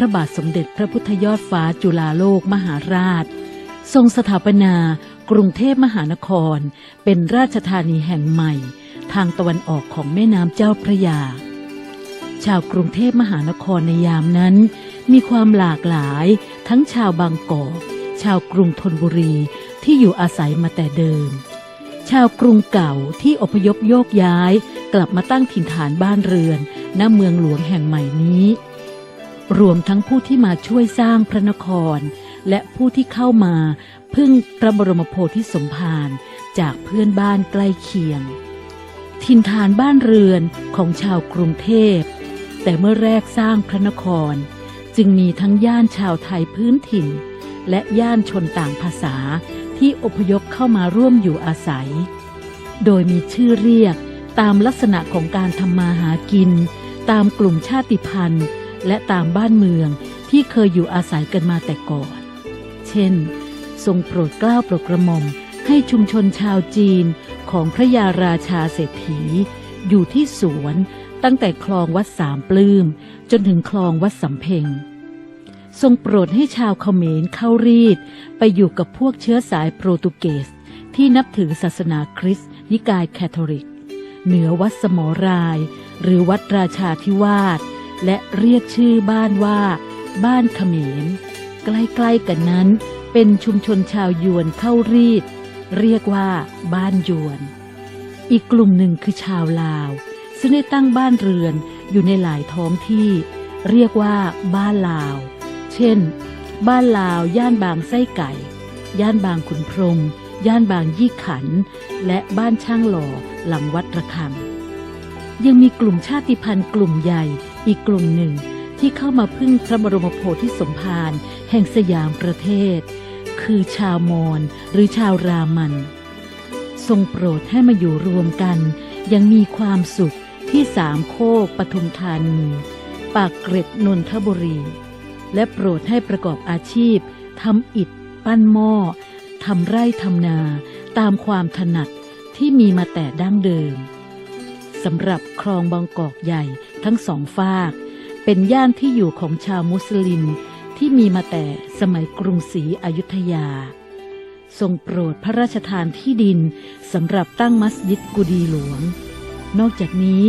ระบาทสมเด็จพระพุทธยอดฟ้าจุฬาโลกมหาราช ทรงสถาปนา กรุงเทพมหานคร เป็นราชธานีแห่งใหม่ ทางตะวันออกของแม่น้ำเจ้าพระยา ชาวกรุงเทพมหานครในยามนั้น มีความหลากหลาย ทั้งชาวบางกอกชาวกรุงธนบุรีที่อยู่อาศัยมาแต่เดิม ชาวกรุงเก่าที่อพยพโยกย้าย กลับมาตั้งถิ่นฐานบ้านเรือนณเมืองหลวงแห่งใหม่นี้ รวมทั้งผู้ที่มาช่วยสร้างพระนคร และผู้ที่เข้ามาพึ่งพระบรมโพธิสมภารจากเพื่อนบ้านใกล้เคียงถิ่นฐานบ้านเรือนของชาวกรุงเทพ แต่เมื่อแรกสร้างพระนคร จึงมีทั้งย่านชาวไทยพื้นถิ่น และย่านชนต่างภาษาที่อพยพเข้ามาร่วมอยู่อาศัย โดยมีชื่อเรียกตามลักษณะของการทำมาหากิน ตามกลุ่มชาติพันธุ์ และตามบ้านเมืองที่เคยอยู่อาศัยกันมาแต่ก่อน เช่น ทรงโปรดเกล้าโปรดกระหม่อมให้ชุมชนชาวจีนของพระยาราชาเศรษฐี อยู่ที่สวนตั้งแต่คลองวัดสามปลื้ม จนถึงคลองวัดสำเพ็ง ทรงโปรดให้ชาวเขมรเข้ารีด ไปอยู่กับพวกเชื้อสายโปรตุเกส ที่นับถือศาสนาคริสต์นิกายแคทอลิก เหนือวัดสมอราย หรือวัดราชาธิวาส และเรียกชื่อบ้านว่า บ้านเขมร ใกล้ๆกันนั้น เป็นชุมชนชาวยวนเข้ารีด เรียกว่า บ้านยวน อีกกลุ่มหนึ่งคือชาวลาว ซึ่งได้ตั้งบ้านเรือนอยู่ในหลายท้องที่ เรียกว่า บ้านลาว เช่น บ้านลาวย่านบางไส้ไก่ ย่านบางขุนพรม ย่านบางยี่ขัน และบ้านช่างหล่อหลังวัดระฆังยังมีกลุ่มชาติพันธุ์กลุ่มใหญ่ อีกกลุ่มหนึ่งที่เข้ามาพึ่งพระบรมโพธิสมภารแห่งสยามประเทศ คือชาวมอญหรือชาวรามัน ทรงโปรดให้มาอยู่รวมกัน ยังมีความสุขที่สามโคกปทุมธานี ปากเกร็ดนนทบุรี และโปรดให้ประกอบอาชีพทำอิฐ ปั้นหม้อทำไร่ทำนาตามความถนัดที่มีมาแต่ดั้งเดิม สำหรับคลองบางกอกใหญ่ทั้งสองฝาก เป็นย่านที่อยู่ของชาวมุสลิมที่มีมาแต่สมัยกรุงศรีอยุธยา ทรงโปรดพระราชทานที่ดินสำหรับตั้งมัสยิดกุดีหลวง นอกจากนี้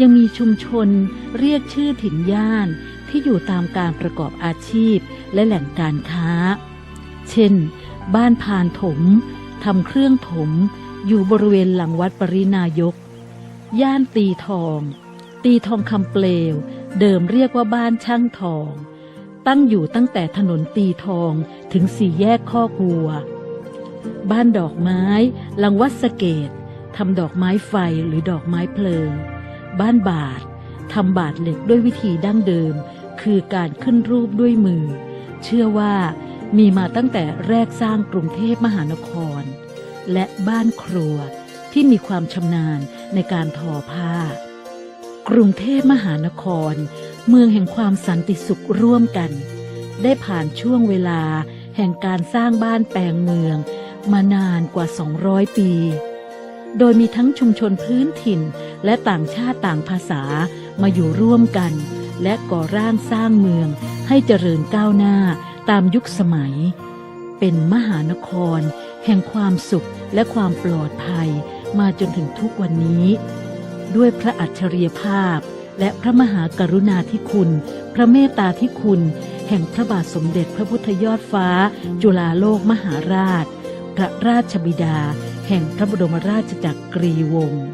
ยังมีชุมชนเรียกชื่อถิ่นย่านที่อยู่ตามการประกอบอาชีพและแหล่งการค้า เช่น บ้านพานถมทำเครื่องถม อยู่บริเวณหลังวัดปรินายก ย่านตีทอง ตีทองคำเปลว เดิมเรียกว่าบ้านช่างทอง ตั้งอยู่ตั้งแต่ถนนตีทองถึงสี่แยกข้อกวัว บ้านดอกไม้หลังวัดสเกตทำดอกไม้ไฟหรือดอกไม้เพลิง บ้านบาททำบาทเหล็กด้วยวิธีดั้งเดิม คือการขึ้นรูปด้วยมือ เชื่อว่ามีมาตั้งแต่แรกสร้างกรุงเทพมหานคร และบ้านครัวที่มีความชำนาญ ในการทอผ้า กรุงเทพมหานคร เมืองแห่งความสันติสุขร่วมกัน ได้ผ่านช่วงเวลาแห่งการสร้างบ้านแปลงเมือง มานานกว่า 200 ปี โดยมีทั้งชุมชนพื้นถิ่นและต่างชาติต่างภาษามาอยู่ร่วมกัน และก่อร่างสร้างเมืองให้เจริญก้าวหน้าตามยุคสมัย เป็นมหานคร แห่งความสุขและความปลอดภัย มาจนถึงทุกวันนี้ ด้วยพระอัจฉริยภาพ และพระมหากรุณาธิคุณ พระเมตตาธิคุณ แห่งพระบาทสมเด็จพระพุทธยอดฟ้า จุฬาโลกมหาราช พระราชบิดา แห่งพระบรมราชจักรีวงศ์